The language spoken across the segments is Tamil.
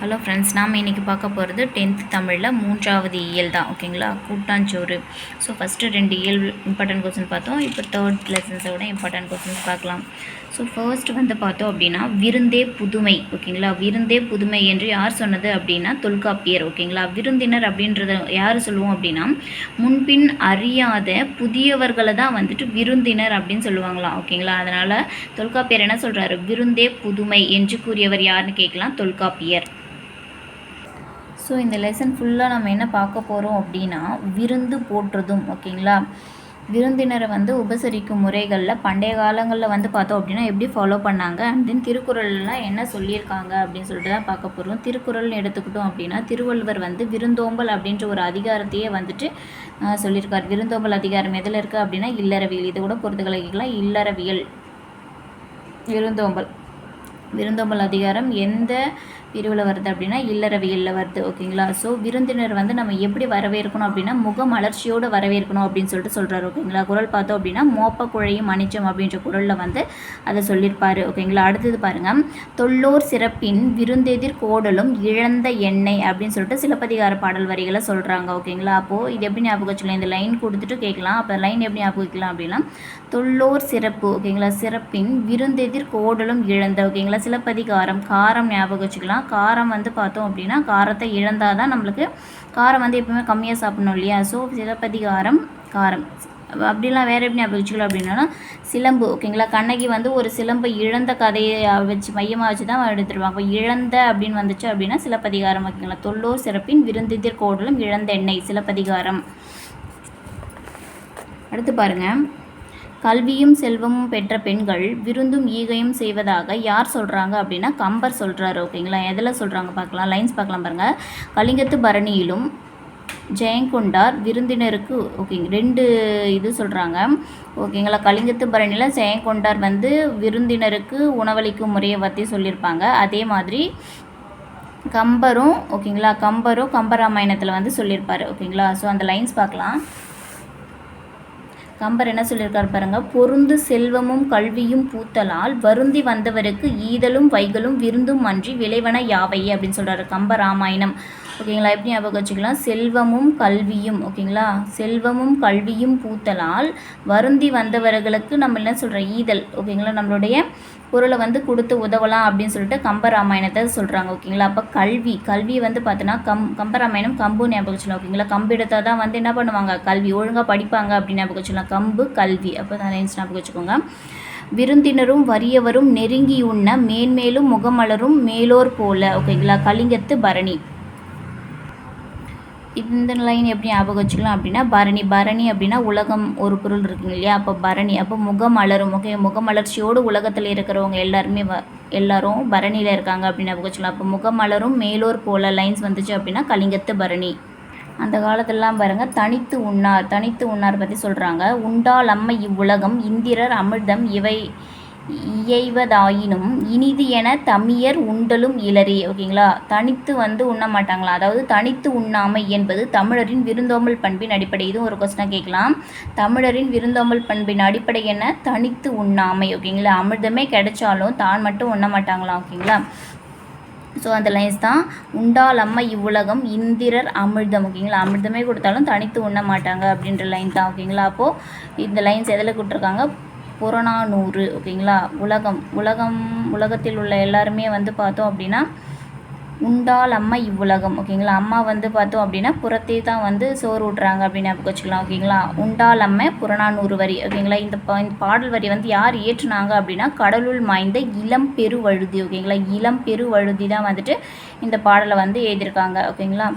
ஹலோ ஃப்ரெண்ட்ஸ் நாம் இன்றைக்கி பார்க்க போகிறது டென்த்து தமிழில் மூன்றாவது இயல் தான் ஓகேங்களா கூட்டாஞ்சோறு. ஸோ ஃபஸ்ட்டு ரெண்டு இயல் இம்பார்ட்டன்ட் கொஸ்டின் பார்த்தோம். இப்போ தேர்ட் லெசன்ஸோட இம்பார்ட்டன்ட் கொஸ்டின்ஸ் பார்க்கலாம். ஸோ ஃபர்ஸ்ட் வந்து பார்த்தோம் அப்படின்னா விருந்தே புதுமை ஓகேங்களா விருந்தே புதுமை என்று யார் சொன்னது அப்படின்னா தொல்காப்பியர் ஓகேங்களா விருந்தினர் அப்படின்றத யார் சொல்லுவோம் அப்படின்னா முன்பின் அறியாத புதியவர்களை தான் வந்துட்டு விருந்தினர் அப்படின்னு சொல்லுவாங்களாம் ஓகேங்களா அதனால் தொல்காப்பியர் என்ன சொல்கிறாரு விருந்தே புதுமை என்று கூறியவர் யாருன்னு கேட்கலாம் தொல்காப்பியர். ஸோ இந்த லெசன் ஃபுல்லாக நம்ம என்ன பார்க்க போகிறோம் அப்படின்னா விருந்து போற்றுதும் ஓகேங்களா? விருந்தினரை வந்து உபசரிக்கும் முறைகளில் பண்டைய காலங்களில் வந்து பார்த்தோம் அப்படின்னா எப்படி ஃபாலோ பண்ணாங்க? அண்ட் தென் திருக்குறள்லாம் என்ன சொல்லியிருக்காங்க அப்படின்னு சொல்லிட்டு தான் பார்க்க போகிறோம் திருக்குறள்னு எடுத்துக்கிட்டோம் அப்படின்னா திருவள்ளுவர் வந்து விருந்தோம்பல் அப்படின்ற ஒரு அதிகாரத்தையே வந்துட்டு சொல்லியிருக்கார். விருந்தோம்பல் அதிகாரம் எதில் இருக்குது அப்படின்னா இல்லறவியல். இது கூட பொறுத்துக்களை கேட்கலாம் இல்லறவியல். விருந்தோம்பல். விருந்தோம்பல் அதிகாரம் எந்த பிரிவில் வருது அப்படின்னா இல்லறவியலில் வருது ஓகேங்களா? ஸோ விருந்தினர் வந்து நம்ம எப்படி வரவேற்கணும் அப்படின்னா முக மலர்ச்சியோடு வரவேற்கணும் அப்படின்னு சொல்லிட்டு சொல்கிறாரு ஓகேங்களா? குரல் பார்த்தோம் அப்படின்னா மோப்ப குழையும் மணிச்சம் அப்படின்ற குரலில் வந்து அதை சொல்லியிருப்பார் ஓகேங்களா? அடுத்தது பாருங்கள் தொல்லோர் சிறப்பின் விருந்தெதிர் கோடலும் இழந்த எண்ணெய் அப்படின்னு சொல்லிட்டு சிலப்பதிகார பாடல் வரிகளை சொல்கிறாங்க ஓகேங்களா? அப்போது இது எப்படி ஞாபகம் வச்சுக்கலாம்? இந்த லைன் கொடுத்துட்டு கேட்கலாம். அப்போ லைன் எப்படி ஞாபகம் வைக்கலாம் அப்படின்னா தொல்லோர் சிறப்பு ஓகேங்களா? சிறப்பின் விருந்தெதிர் கோடலும் இழந்த ஓகேங்களா? சிலப்பதிகாரம் காரம் ஞாபகம் வச்சுக்கலாம். காரம் வந்து பார்த்தோம் அப்படின்னா காரத்தை இழந்தால் தான் நம்மளுக்கு காரம் வந்து எப்பவுமே கம்மியாக சாப்பிடணும் இல்லையா? ஸோ சிலப்பதிகாரம் காரம் அப்படிலாம் வேறு எப்படி அப்படி வச்சுக்கலாம் அப்படின்னா சிலம்பு ஓகேங்களா? கண்ணகி வந்து ஒரு சிலம்பை இழந்த கதையை வச்சு மையமாக வச்சு தான் எடுத்துருவாங்க. அப்போ இழந்த அப்படின்னு வந்துச்சு அப்படின்னா சிலப்பதிகாரம் ஓகேங்களா? தொல்லோர் சிறப்பின் விருந்திதிர் கோடலும் இழந்த எண்ணெய் சிலப்பதிகாரம் அடுத்து பாருங்கள் கல்வியும் செல்வமும் பெற்ற பெண்கள் விருந்தும் ஈகையும் செய்வதாக யார் சொல்கிறாங்க அப்படின்னா கம்பர் சொல்கிறாரு ஓகேங்களா? எதில் சொல்கிறாங்க பார்க்கலாம் லைன்ஸ் பார்க்கலாம் பாருங்கள் கலிங்கத்து பரணியிலும் ஜெயங்கொண்டார் விருந்தினருக்கு ஓகேங்க ரெண்டு இது சொல்கிறாங்க ஓகேங்களா கலிங்கத்து பரணியில் ஜெயங்கொண்டார் வந்து விருந்தினருக்கு உணவளிக்கும் முறையை பற்றி சொல்லியிருப்பாங்க. அதே மாதிரி கம்பரும் ஓகேங்களா கம்பரும் கம்பராமாயணத்தில் வந்து சொல்லியிருப்பார் ஓகேங்களா? ஸோ அந்த லைன்ஸ் பார்க்கலாம். கம்பர் என்ன சொல்லியிருக்காரு பாருங்க பொருந்து செல்வமும் கல்வியும் பூத்தலால் வருந்தி வந்தவருக்கு ஈதலும் வைகளும் விருந்தும் அன்றி விளைவன யாவையே அப்படின்னு சொல்கிறாரு கம்ப ராமாயணம். ஓகேங்களா? எப்படி ஞாபகம் வச்சுக்கலாம்? செல்வமும் கல்வியும் ஓகேங்களா? செல்வமும் கல்வியும் பூத்தலால் வருந்தி வந்தவர்களுக்கு நம்ம என்ன சொல்கிற ஈதல். ஓகேங்களா? நம்மளுடைய பொருளை வந்து கொடுத்து உதவலாம் அப்படின்னு சொல்லிட்டு கம்பராமாயணத்தை சொல்கிறாங்க ஓகேங்களா? அப்போ கல்வி கல்வி வந்து பார்த்தோன்னா கம் கம்பராமாயணம் கம்பு ஞாபகம் சொல்லலாம் ஓகேங்களா? கம்பு எடுத்தால் தான் வந்து என்ன பண்ணுவாங்க? கல்வி ஒழுங்காக படிப்பாங்க அப்படின்னு ஞாபகம் வச்சுக்கலாம். கம்பு கல்வி. அப்போ தான் ஞாபகம் வச்சுக்கோங்க. விருந்தினரும் வறியவரும் நெருங்கி உண்ண மேன்மேலும் முகமலரும் மேலோர் போல ஓகேங்களா? கலிங்கத்து பரணி. இந்த லைன் எப்படி ஞாபகம் வச்சுக்கலாம் அப்படின்னா பரணி பரணி அப்படின்னா உலகம் ஒரு பொருள் இருக்குங்க இல்லையா? அப்போ பரணி அப்போ முகமலரும் முக முகமலர்ச்சியோடு உலகத்தில் இருக்கிறவங்க எல்லாருமே வ எல்லாரும் பரணியில் இருக்காங்க அப்படின்னு ஞாபகம் வச்சுக்கலாம். அப்போ முகமலரும் மேலோர் போல லைன்ஸ் வந்துச்சு அப்படின்னா கலிங்கத்து பரணி. அந்த காலத்திலலாம் பாருங்கள் தனித்து உண்ணார். தனித்து உண்ணார் பற்றி சொல்கிறாங்க உண்டால் அம்மை இவ்வுலகம் இந்திரர் அமிர்தம் இவை இயைவதாயினும் இனிது என தமியர் உண்டலும் இலரே. ஓகேங்களா? தனித்து வந்து உண்ண மாட்டாங்களா அதாவது தனித்து உண்ணாமை என்பது தமிழரின் விருந்தோம்பல் பண்பின் அடிப்படை. இதுவும் ஒரு கொஸ்டினாக கேட்கலாம். தமிழரின் விருந்தோம்பல் பண்பின் அடிப்படை என்ன? தனித்து உண்ணாமை. ஓகேங்களா? அமிர்தமே கிடைச்சாலும் தான் மட்டும் உண்ண மாட்டாங்களாம் ஓகேங்களா? ஸோ அந்த லைன்ஸ் தான். உண்டால் அம்மா இவ்வுலகம் இந்திரர் அமிர்தம். ஓகேங்களா? அமிர்தமே கொடுத்தாலும் தனித்து உண்ண மாட்டாங்க அப்படின்ற லைன் தான். ஓகேங்களா? அப்போது இந்த லைன்ஸ் எதில் கொடுத்துருக்காங்க? புறநானூறு ஓகேங்களா? உலகம் உலகம் உலகத்தில் உள்ள எல்லாருமே வந்து பார்த்தோம் அப்படின்னா உண்டால் அம்மா இவ்வுலகம் ஓகேங்களா? அம்மா வந்து பார்த்தோம் அப்படின்னா புறத்தே தான் வந்து சோறு ஊட்டுறாங்க அப்படின்னு ஞாபகம் வச்சுக்கலாம் ஓகேங்களா? உண்டால் அம்மை புறநானூறு வரி ஓகேங்களா? இந்த பா- இந்த பாடல் வரி வந்து யார் ஏற்றுனாங்க அப்படின்னா கடலுள் மாய்ந்த இளம் பெருவழுதி ஓகேங்களா? இளம் பெருவழுதி தான் வந்துட்டு இந்த பாடலை வந்து எழுதியிருக்காங்க ஓகேங்களா?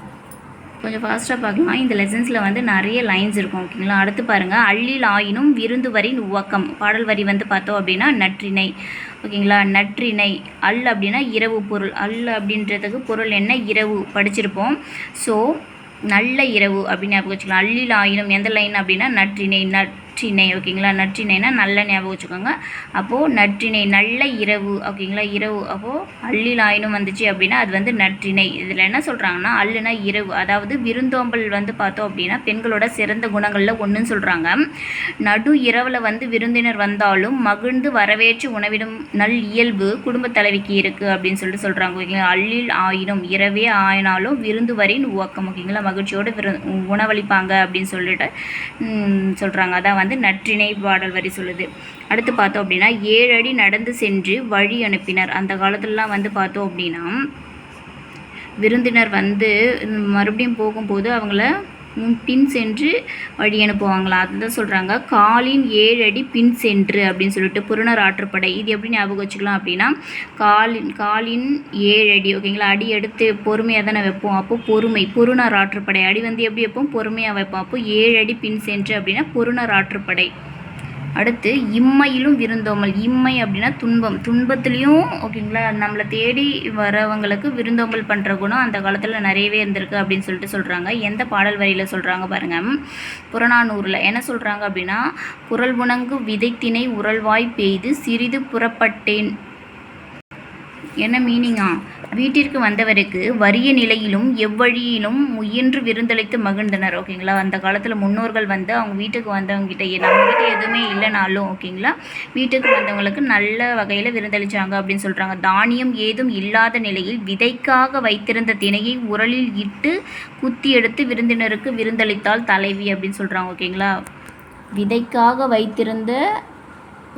கொஞ்சம் ஃபாஸ்ட்டாக பார்க்கலாம். இந்த லெசன்ஸில் வந்து நிறைய லைன்ஸ் இருக்கும் ஓகேங்களா அடுத்து பாருங்கள் அள்ளில் ஆயினும் விருந்துவரின் உவக்கம். பாடல் வரி வந்து பார்த்தோம் அப்படின்னா நற்றிணை ஓகேங்களா நற்றிணை அல் அப்படின்னா இரவு பொருள். அல் அப்படின்றதுக்கு பொருள் என்ன? இரவு. படிச்சிருப்போம். ஸோ நல்ல இரவு அப்படின்னு ஞாபகம் வச்சுக்கலாம். அள்ளில் ஆயினும் எந்த லைன் அப்படின்னா நற்றிணை நட் நற்றிணை ஓகேங்களா? நற்றிணைனா நல்ல ஞாபகம் வச்சுக்கோங்க. அப்போது நற்றிணை நல்ல இரவு ஓகேங்களா? இரவு அப்போது அள்ளில் ஆயினும் வந்துச்சு அப்படின்னா அது வந்து நற்றிணை. இதில் என்ன சொல்கிறாங்கன்னா அல்லுனா இரவு. அதாவது விருந்தோம்பல் வந்து பார்த்தோம் அப்படின்னா பெண்களோட சிறந்த குணங்களில் ஒன்றுன்னு சொல்கிறாங்க நடு இரவில் வந்து விருந்தினர் வந்தாலும் மகிழ்ந்து வரவேற்று உணவிடும் நல் இயல்பு குடும்ப தலைவிக்கு இருக்குது அப்படின்னு சொல்லிட்டு சொல்கிறாங்க ஓகேங்களா? அள்ளில் ஆயினும் இரவே ஆயினாலும் விருந்து வரின் உவக்கம் ஓகேங்களா? மகிழ்ச்சியோடு விரு உணவளிப்பாங்க அப்படின்னு சொல்லிட்டு சொல்கிறாங்க அதான் வந்து நற்றிணை பாடல் வரி சொல்லுது. அடுத்து பார்த்தோம் அப்படின்னா ஏழு அடி நடந்து சென்று வழி அனுப்பினர். அந்த காலத்துலலாம் வந்து பார்த்தோம் அப்படின்னா விருந்தினர் வந்து மறுபடியும் போகும்போது அவங்கள பின் சென்று வழி அனுப்புவாங்களா? அதுதான் சொல்கிறாங்க காலின் ஏழு அடி பின் சென்று அப்படின்னு சொல்லிட்டு புறநர் ஆற்றுப்படை. இது எப்படி ஞாபகம் வச்சுக்கலாம் அப்படின்னா காலின் காலின் ஏழு அடி ஓகேங்களா அடி எடுத்து பொறுமையாக தானே வைப்போம். அப்போ பொறுமை. புறநர் ஆற்றுப்படை. அடி வந்து எப்படி வைப்போம்? பொறுமையாக வைப்போம். அப்போ ஏழு அடி பின் சென்று அப்படின்னா புறநர் ஆற்றுப்படை. அடுத்து இம்மையிலும் விருந்தோமல் இம்மை அப்படின்னா துன்பம். துன்பத்துலேயும் ஓகேங்களா நம்மளை தேடி வரவங்களுக்கு விருந்தோம்பல் பண்ணுற குணம் அந்த காலத்தில் நிறையவே இருந்திருக்கு அப்படின்னு சொல்லிட்டு சொல்கிறாங்க எந்த பாடல் வரியில் சொல்கிறாங்க பாருங்கள் புறநானூரில் என்ன சொல்கிறாங்க அப்படின்னா குரல் உணங்கு விதைத்தினை உரல்வாய் பெய்து சிறிது புறப்பட்டேன். என்ன மீனிங்கா வீட்டிற்கு வந்தவருக்கு வறிய நிலையிலும் எவ்வழியிலும் முயன்று விருந்தளித்து மகிழ்ந்தனர் ஓகேங்களா? அந்த காலத்தில் முன்னோர்கள் வந்து அவங்க வீட்டுக்கு வந்தவங்ககிட்ட நம்மகிட்ட எதுவுமே இல்லைனாலும் ஓகேங்களா? வீட்டுக்கு வந்தவங்களுக்கு நல்ல வகையில் விருந்தளித்தாங்க அப்படின்னு சொல்கிறாங்க தானியம் ஏதும் இல்லாத நிலையில் விதைக்காக வைத்திருந்த திணையை உரலில் இட்டு குத்தி எடுத்து விருந்தினருக்கு விருந்தளித்தால் தலைவி அப்படின்னு சொல்கிறாங்க ஓகேங்களா? விதைக்காக வைத்திருந்த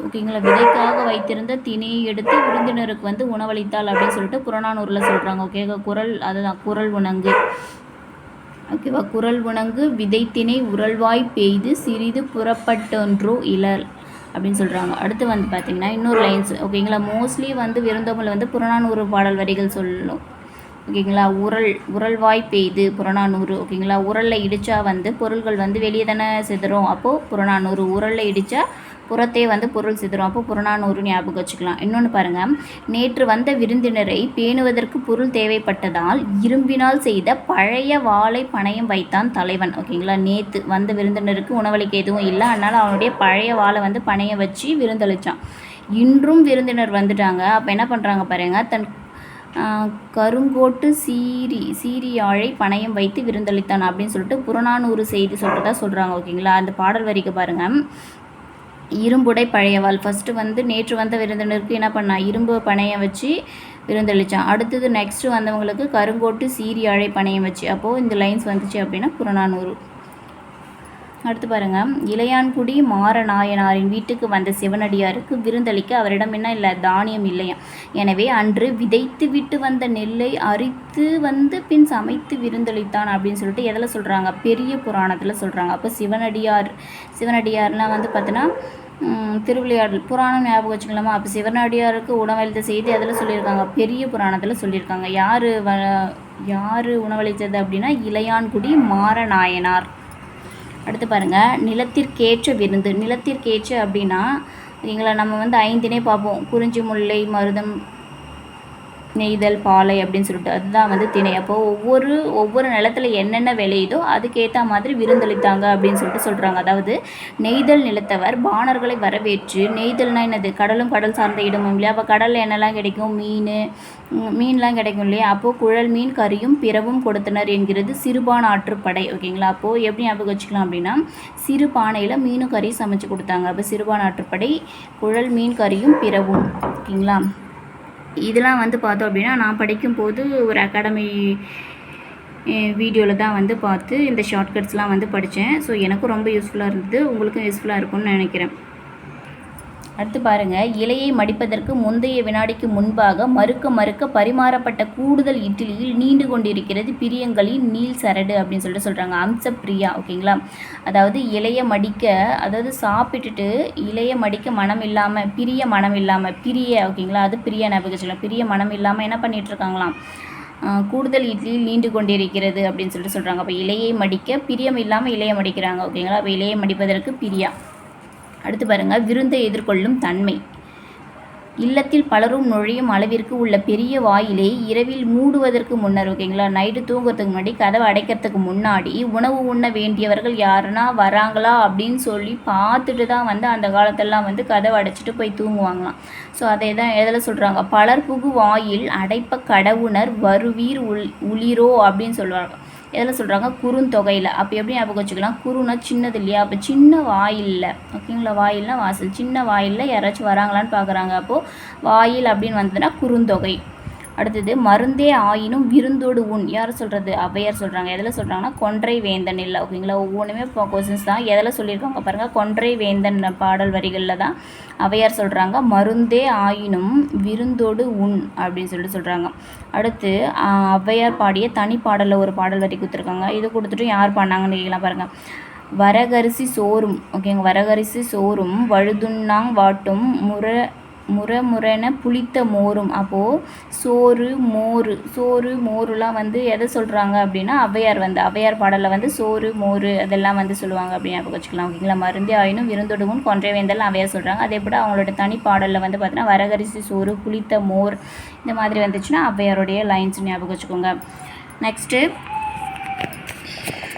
ஓகேங்களா? விதைக்காக வைத்திருந்த திணையை எடுத்து விருந்தினருக்கு வந்து உணவளித்தாள் அப்படின்னு சொல்லிட்டு புறநானூரில் சொல்கிறாங்க ஓகே குரல் அதுதான் குரல் உணங்கு. ஓகேவா? குரல் உணங்கு விதைத்தினை உரல்வாய் பெய்து சிறிது புறப்பட்டொன்றோ இலர் அப்படின்னு சொல்கிறாங்க அடுத்து வந்து பார்த்திங்கன்னா இன்னொரு லைன்ஸ் ஓகேங்களா? மோஸ்ட்லி வந்து விருந்தோம்பல் வந்து புறநானூறு பாடல் வரிகள் சொல்லும். ஓகேங்களா? உரல் உரல்வாய் பெய்து புறநானூறு ஓகேங்களா? உரலில் இடித்தா வந்து பொருள்கள் வந்து வெளியே தானே சிதறும். அப்போது புறநானூறு உரலில் இடித்தா புறத்தே வந்து பொருள் சிதறும். அப்போ புறநானூறு ஞாபகம் வச்சுக்கலாம். இன்னொன்று பாருங்கள் நேற்று வந்த விருந்தினரை பேணுவதற்கு பொருள் தேவைப்பட்டதால் இரும்பினால் செய்த பழைய வாழை பணையம் வைத்தான் தலைவன். ஓகேங்களா? நேற்று வந்த விருந்தினருக்கு உணவளிக்க எதுவும் இல்லை. அதனால் அவனுடைய பழைய வாழை வந்து பணையம் வச்சு விருந்தளித்தான் இன்றும் விருந்தினர் வந்துட்டாங்க. அப்போ என்ன பண்ணுறாங்க பாருங்கள் தன் கருங்கோட்டு சீரி சீரியாழை பணையம் வைத்து விருந்தளித்தான் அப்படின்னு சொல்லிட்டு புறநானூறு செய்தி சொல்கிறதா சொல்கிறாங்க ஓகேங்களா? அந்த பாடல் வரிக்கு பாருங்கள் இரும்புடை பழையவாள். ஃபஸ்ட்டு வந்து நேற்று வந்த விருந்தினருக்கு என்ன பண்ணா? இரும்பு பணையம் வச்சு விருந்தளித்தான் அடுத்தது நெக்ஸ்ட்டு வந்தவங்களுக்கு கருங்கோட்டு சீரியாழை பணையம் வச்சு. அப்போது இந்த லைன்ஸ் வந்துச்சு அப்படின்னா புறநானூறு. அடுத்து பாருங்கள் இளையான்குடி மாரநாயனாரின் வீட்டுக்கு வந்த சிவனடியாருக்கு விருந்தளிக்க அவரிடம் என்ன இல்லை தானியம் இல்லையா? எனவே அன்று விதைத்து விட்டு வந்த நெல்லை அரித்து வந்து பின் சமைத்து விருந்தளித்தான் அப்படின்னு சொல்லிட்டு எதில் சொல்கிறாங்க பெரிய புராணத்தில் சொல்கிறாங்க அப்போ சிவனடியார் சிவனடியார்லாம் வந்து பார்த்தோன்னா திருவிளையாடல் புராணம் ஞாபகம் வச்சுக்கலாமா? அப்போ சிவனடியாருக்கு உணவளித்த செய்தி அதில் சொல்லியிருக்காங்க. பெரிய புராணத்தில் சொல்லியிருக்காங்க. யார் வ யார் உணவளித்தது அப்படின்னா இளையான்குடி மாரநாயனார். அடுத்து பாருங்கள் நிலத்திற்கேற்ற விருந்து. நிலத்திற்கேற்ற அப்படின்னா சரிங்களா நம்ம வந்து ஐந்தினே பார்ப்போம். குறிஞ்சி முல்லை மருதம் நெய்தல் பாலை அப்படின்னு சொல்லிட்டு அதுதான் வந்து திணை. அப்போது ஒவ்வொரு ஒவ்வொரு நிலத்தில் என்னென்ன விளையுதோ அதுக்கேற்ற மாதிரி விருந்தளித்தாங்க அப்படின்னு சொல்லிட்டு சொல்கிறாங்க அதாவது நெய்தல் நிலத்தவர் பாணர்களை வரவேற்று நெய்தல்னால் என்னது? கடலும் கடல் சார்ந்த இடமும் இல்லையா? அப்போ கடலில் என்னெல்லாம் கிடைக்கும்? மீன் மீன்லாம் கிடைக்கும் இல்லையா? அப்போது குழல் மீன் கறியும் பிறவும் கொடுத்தனர் என்கிறது சிறுபான் ஆற்றுப்படை ஓகேங்களா? அப்போது எப்படி ஞாபகம் வச்சுக்கலாம் அப்படின்னா சிறு பானையில் மீனும் கறியும் சமைச்சு கொடுத்தாங்க. அப்போ சிறுபான் ஆற்றுப்படை குழல் மீன் கறியும் பிறவும் ஓகேங்களா? இதெல்லாம் வந்து பார்த்தோம் அப்படின்னா நான் படிக்கும்போது ஒரு அகாடமி வீடியோவில் தான் வந்து பார்த்து இந்த ஷார்ட்கட்ஸ்லாம் வந்து படித்தேன் ஸோ எனக்கும் ரொம்ப யூஸ்ஃபுல்லாக இருந்தது. உங்களுக்கும் யூஸ்ஃபுல்லாக இருக்கும்னு நினைக்கிறேன். அடுத்து பாருங்கள் இலையை மடிப்பதற்கு முந்தைய வினாடிக்கு முன்பாக மறுக்க மறுக்க பரிமாறப்பட்ட கூடுதல் இட்லியில் நீண்டு கொண்டிருக்கிறது பிரியங்களின் நீல் சரடு அப்படின்னு சொல்லிட்டு சொல்கிறாங்க அம்ச பிரியா ஓகேங்களா? அதாவது இலையை மடிக்க அதாவது சாப்பிட்டுட்டு இலையை மடிக்க மனம் இல்லாமல் பிரிய மனம் இல்லாமல் பிரிய ஓகேங்களா? அது பிரிய ஞாபகம் சொல்லலாம் பிரிய மனம் இல்லாமல் என்ன பண்ணிகிட்ருக்காங்களாம் கூடுதல் இட்லியில் நீண்டு கொண்டிருக்கிறது அப்படின்னு சொல்லிட்டு சொல்கிறாங்க அப்போ இலையை மடிக்க பிரியம் இல்லாமல் இலையை மடிக்கிறாங்க ஓகேங்களா? அப்போ இலையை மடிப்பதற்கு பிரியா. அடுத்து பாருங்கள் விருந்தை எதிர்கொள்ளும் தன்மை. இல்லத்தில் பலரும் நுழையும் அளவிற்கு உள்ள பெரிய வாயிலை இரவில் மூடுவதற்கு முன்னர் ஓகேங்களா நைட்டு தூங்குறதுக்கு முன்னாடி கதவை அடைக்கிறதுக்கு முன்னாடி உணவு உண்ண வேண்டியவர்கள் யாருன்னா வராங்களா அப்படின்னு சொல்லி பார்த்துட்டு தான் வந்து அந்த காலத்தெல்லாம் வந்து கதவை அடைச்சிட்டு போய் தூங்குவாங்களாம். ஸோ அதை தான் எதில் சொல்கிறாங்க பலர் புகு வாயில் அடைப்ப கடவுணர் வருவீர் உள் உளிரோ அப்படின்னு சொல்லுவாங்க. எதில் சொல்கிறாங்க குறுந்தொகையில். அப்போ எப்படி ஞாபகம் வச்சுக்கலாம்? குறுனா சின்னது இல்லையா? அப்போ சின்ன வாயில்ல. ஓகேங்களா? வாயில்னா வாசல். சின்ன வாயிலில் யாராச்சும் வராங்களான்னு பார்க்குறாங்க அப்போது வாயில் அப்படின்னு வந்ததுன்னா குறுந்தொகை. அடுத்தது மருந்தே ஆயினும் விருந்தோடு உண். யார் சொல்கிறது ஔவையார் சொல்கிறாங்க எதில் சொல்கிறாங்கன்னா கொன்றை வேந்தன் இல்லை ஓகேங்களா? ஒவ்வொன்றுமே இப்போ கொஸ்டின்ஸ் தான். எதில் சொல்லியிருக்காங்க பாருங்கள் கொன்றை வேந்தன் பாடல் வரிகளில் தான் அவையார் சொல்கிறாங்க மருந்தே ஆயினும் விருந்தோடு உண் அப்படின்னு சொல்லிட்டு சொல்கிறாங்க அடுத்து அவ்வையார் ஔவையார் பாடிய தனி பாடலில் ஒரு பாடல் வரி கொடுத்துருக்காங்க. இது கொடுத்துட்டு யார் பாடினாங்கன்னு கேட்கலாம் பாருங்கள் வரகரிசி சோறும் ஓகேங்க வரகரிசி சோறும் வழுதுண்ணாங் வாட்டும் முறை முறமுறன புளித்த மோரும். அப்போது சோறு மோர் சோறு மோருலாம் வந்து எதை சொல்கிறாங்க அப்படின்னா ஔவையார் வந்து ஔவையார் பாடலில் வந்து சோறு மோர் அதெல்லாம் வந்து சொல்லுவாங்க அப்படின்னு ஞாபகம் வச்சுக்கலாம். ஓகேங்களா? மருந்தே ஆயினும் விருந்தொடுவும் கொன்றை வேந்தல் ஔவையார் சொல்கிறாங்க அதே போல் அவங்களோட தனி பாடலில் வந்து பார்த்தீங்கன்னா வரகரிசி சோறு புளித்த மோர் இந்த மாதிரி வந்துச்சுன்னா ஔவையாருடைய லைன்ஸ் ஞாபகம் வச்சுக்கோங்க. நெக்ஸ்ட்டு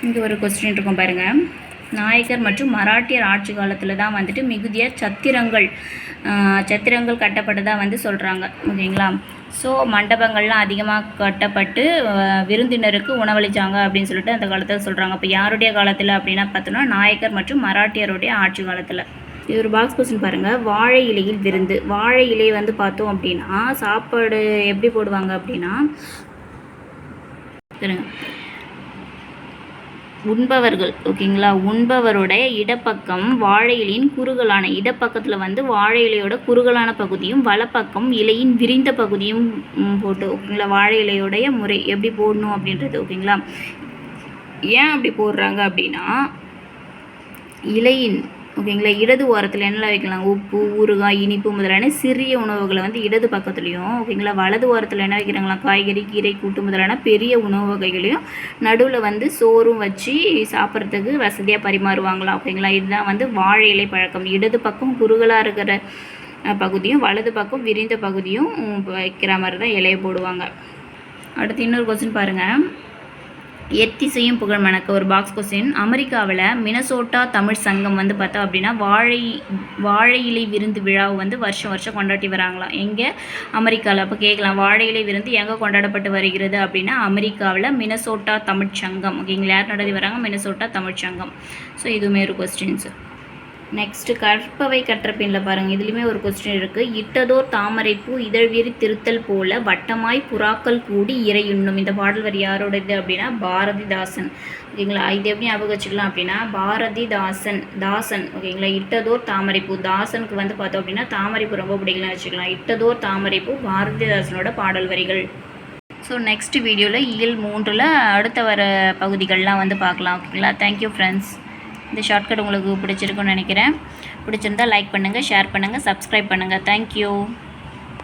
இங்கே ஒரு கொஸ்டின் இருக்கும் பாருங்கள் நாயக்கர் மற்றும் மராட்டியர் ஆட்சி காலத்தில் தான் வந்துட்டு மிகுதிய சத்திரங்கள் சத்திரங்கள் கட்டப்பட்டதாக வந்து சொல்கிறாங்க ஓகேங்களா? ஸோ மண்டபங்கள்லாம் அதிகமாக கட்டப்பட்டு விருந்தினருக்கு உணவளித்தாங்க அப்படின்னு சொல்லிட்டு அந்த காலத்தில் சொல்கிறாங்க இப்போ யாருடைய காலத்தில் அப்படின்னா பார்த்தோன்னா நாயக்கர் மற்றும் மராட்டியருடைய ஆட்சி காலத்தில். இது ஒரு பாக்ஸ் கொஸ்டின் பாருங்கள் வாழை இலையில் விருந்து. வாழை இலை வந்து பார்த்தோம் அப்படின்னா சாப்பாடு எப்படி போடுவாங்க அப்படின்னா உண்பவர்கள். ஓகேங்களா? உண்பவருடைய இடப்பக்கம் வாழை இலையின் குறுகலான இடப்பக்கத்தில் வந்து வாழை இலையோட குறுகலான பகுதியும் வலப்பக்கம் இலையின் விரிந்த பகுதியும் போட்டு ஓகேங்களா? வாழை இலையோடைய முறை எப்படி போடணும் அப்படின்றது ஓகேங்களா? ஏன் அப்படி போடுறாங்க அப்படின்னா இலையின் ஓகேங்களா? இடது ஓரத்தில் என்ன வைக்கலாம்? உப்பு ஊறுகாய் இனிப்பு முதலான சிறிய உணவுகளை வந்து இடது பக்கத்துலேயும் ஓகேங்களா? வலது ஓரத்தில் என்ன வைக்கிறாங்களா காய்கறி கீரை கூட்டு முதலான பெரிய உணவு வகைகளையும் நடுவில் வந்து சோறும் வச்சு சாப்பிட்றதுக்கு வசதியாக பரிமாறுவாங்களாம் ஓகேங்களா? இதுதான் வந்து வாழை இலை பழக்கம். இடது பக்கம் குறுகலாக இருக்கிற பகுதியும் வலது பக்கம் விரிந்த பகுதியும் வைக்கிற மாதிரி தான் இலையை போடுவாங்க. அடுத்து இன்னொரு கொஸ்டின் பாருங்கள் எத்திசையும் புகழ் மணக்க ஒரு பாக்ஸ் கொஸ்டின் அமெரிக்காவில் மினசோட்டா தமிழ் சங்கம் வந்து பார்த்தா அப்படின்னா வாழை வாழை இலை விருந்து விழாவை வந்து வருஷம் வருஷம் கொண்டாடி வராங்களாம். எங்கே? அமெரிக்காவில் அப்போ கேட்கலாம் வாழை இலை விருந்து எங்கே கொண்டாடப்பட்டு வருகிறது அப்படின்னா அமெரிக்காவில் மினசோட்டா தமிழ் சங்கம். ஓகேங்களா? யார் நடத்தி வராங்க? மினசோட்டா தமிழ் சங்கம். ஸோ இதுவுமே ஒரு கொஸ்டின்ஸ் நெக்ஸ்ட்டு கற்பவை கற்றப்பின்ல பாருங்க. இதுலேயுமே ஒரு கொஸ்டின் இருக்குது இட்டதோர் தாமரைப்பூ இதழ்வெறி திருத்தல் போல வட்டமாய் புறாக்கள் கூடி இறையுண்ணும் இந்த பாடல் வரி யாரோடது அப்படின்னா பாரதிதாசன். ஓகேங்களா? இது எப்படி ஞாபகம் வச்சுக்கலாம் அப்படின்னா பாரதிதாசன் தாசன். ஓகேங்களா? இட்டதோர் தாமரைப்பூ தாசனுக்கு வந்து பார்த்தோம் அப்படின்னா தாமரைப்பூ ரொம்ப பிடிக்கலாம் வச்சுக்கலாம். இட்டதோர் தாமரைப்பூ பாரதிதாசனோட பாடல் வரிகள். ஸோ நெக்ஸ்ட் வீடியோவில் இயல் மூன்றில் அடுத்த வர பகுதிகள்லாம் வந்து பார்க்கலாம். ஓகேங்களா? தேங்க்யூ ஃப்ரெண்ட்ஸ் இந்த ஷார்ட்கட் உங்களுக்கு பிடிச்சிருக்குன்னு நினைக்கிறேன். பிடிச்சிருந்தா லைக் பண்ணுங்கள் ஷேர் பண்ணுங்கள் சப்ஸ்கிரைப் பண்ணுங்கள் தேங்க்யூ